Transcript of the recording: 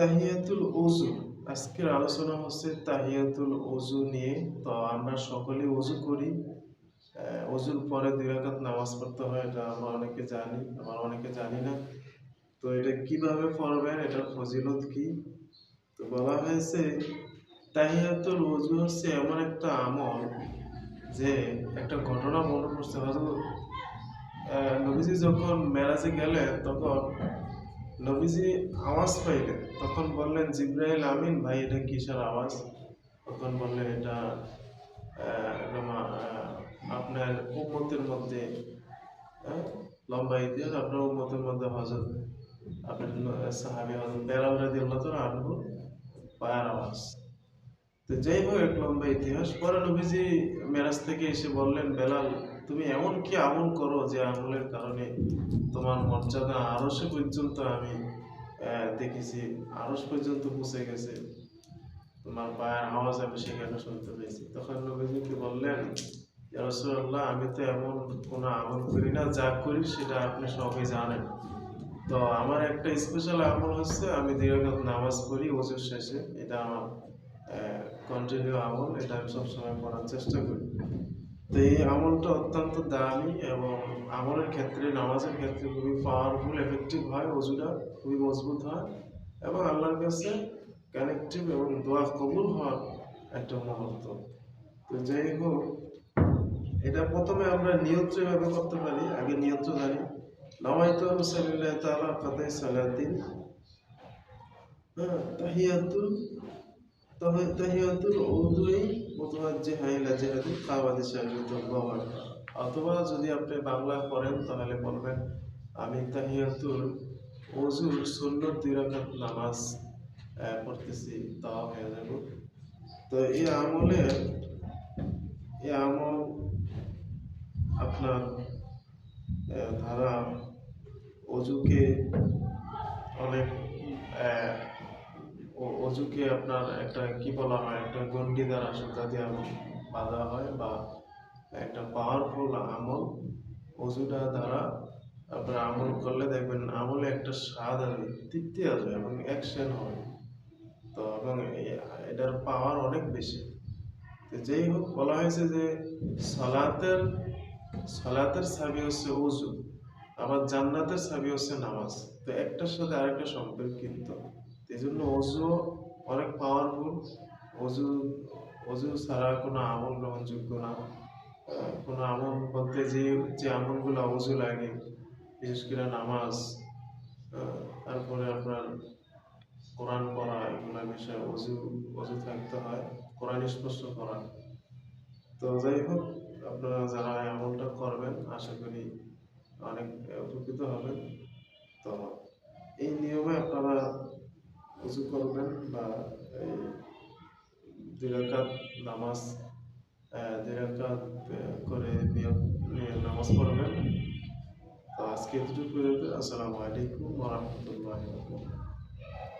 তাহিয়াতুল ওযু আজকের আলোচনা হচ্ছে তাহিয়াতুল ওযু নিয়ে। তো আমরা সকলে ওযু করি। ওযুর পরে দুই নামাজ পড়তে হয়, এটা আমরা অনেকে জানি, আবার অনেকে জানি না। তো এটা কীভাবে পড়বেন, এটার ফজিলত কি? তো বলা হয়েছে, তাহিয়াতুল ওযু হচ্ছে এমন একটা আমল যে একটা ঘটনা মনে পড়ছে। হয়তো নবীজি যখন মেরাজে গেলেন, তখন নবীজি আওয়াজ পাইলেন। তখন বললেন জিব্রাহিল আমিন, ভাই, এটা কিসের আওয়াজ? তখন বললেন, এটা আপনার উন্মতের মধ্যে লম্বা ইতিহাস, আপনার উন্মতের মধ্যে হজরত আপনার সাহাবি হজর হজরত বেলাল আল্লাহ তো আনব পায়ের আওয়াজ। তো যাই হোক, এক লম্বা ইতিহাস পরে নবীজি মেরাজ থেকে এসে বললেন, বেলাল, তুমি এমন কি আমল করো যে আমলের কারণে তোমার মর্যাদা আরসে পর্যন্ত আমি দেখেছি আরস পর্যন্ত পৌঁছে গেছে। তোমার পায়ের আওয়াজ আমি সেখানে শুনতে পেয়েছি। তখন নবীজিকে বললেন, "ইয়া রাসূলুল্লাহ, আমি তো এমন কোনো আমল করি না, যা করি সেটা আপনি সবাই জানেন। তো আমার একটা স্পেশাল আমল হচ্ছে, আমি দীর্ঘাত নামাজ পড়ি, ওজুর শেষে, এটা আমার কন্টিনিউ আমল, এটা আমি সবসময় করার চেষ্টা করি। তো এই আমলটা অত্যন্ত দামি এবং আমলের ক্ষেত্রে, নামাজের ক্ষেত্রে খুবই পাওয়ারফুল এফেক্টিভ হয় ওজুটা খুবই মজবুত হয় এবং আল্লাহর কাছে কানেকটিভ এবং দোয়া কবুল হওয়ার একটা মুহূর্ত। তো যাই হোক, এটা প্রথমে আমরা নিয়ন্ত্র ভাবে করতে পারি, আগে নিয়ন্ত্র জানি নামাইতু সাল্লাল্লাহু তাআলা কাতাই সালাতিন হ্যাঁ তাহিয়াতুল তাহি- তাহিয়াতুল উযুই মুতাওয়াজ্জিহা ইলা জিহাদিল কাবাতি শারিফাতুল বাবার অথবা যদি আপনি বাংলা করেন তাহলে বলবেন, আমি তাহিয়াতুল ওযুর সুন্নত দুই রাকাত নামাজ পড়তেছি তা হয়ে যাব। তো এই আমলে, এই আমল আপনার ধারা অজুকে অনেক অজুকে আপনার একটা, কি বলা হয়, একটা গন্ডি দ্বারা সুতা দিয়ে বাঁধা হয় বা একটা পাওয়ারফুল আমল, অজুটা দ্বারা আপনার আমল করলে দেখবেন আমলে একটা স্বাদ আসবে তৃপ্তি আসবে এবং অ্যাকশন হবে। তো এবং এটার পাওয়ার অনেক বেশি। যেই হোক, বলা হয়েছে যে সলাতের সলাতের সাবি হচ্ছে উজু আবার জান্নাতের সাবি হচ্ছে নামাজ। তো একটার সাথে আরেকটা সম্পর্কিত। এই জন্য অজু অনেক পাওয়ারফুল অজু অজু ছাড়া কোনো আমল গ্রহণযোগ্য না। কোনো আমল বলতে যে যে আমলগুলো অজু লাগে, বিশেষ করে নামাজ তারপরে আপনার কোরআন পড়া, এগুলো বিষয়ে অজু অজু থাকতে হয়, কোরআন স্পর্শ করা। তো যাই হোক, আপনারা যারা আমলটা করবেন, আশা করি অনেক উপকৃত হবেন। তো এই নিয়মে আপনারা উজু করবেন বা এই নামাজ দুই রাকাত করে নামাজ পড়বেন। তো আজকে এতটুকু আসসালামু আলাইকুম রহমতুল্লাহ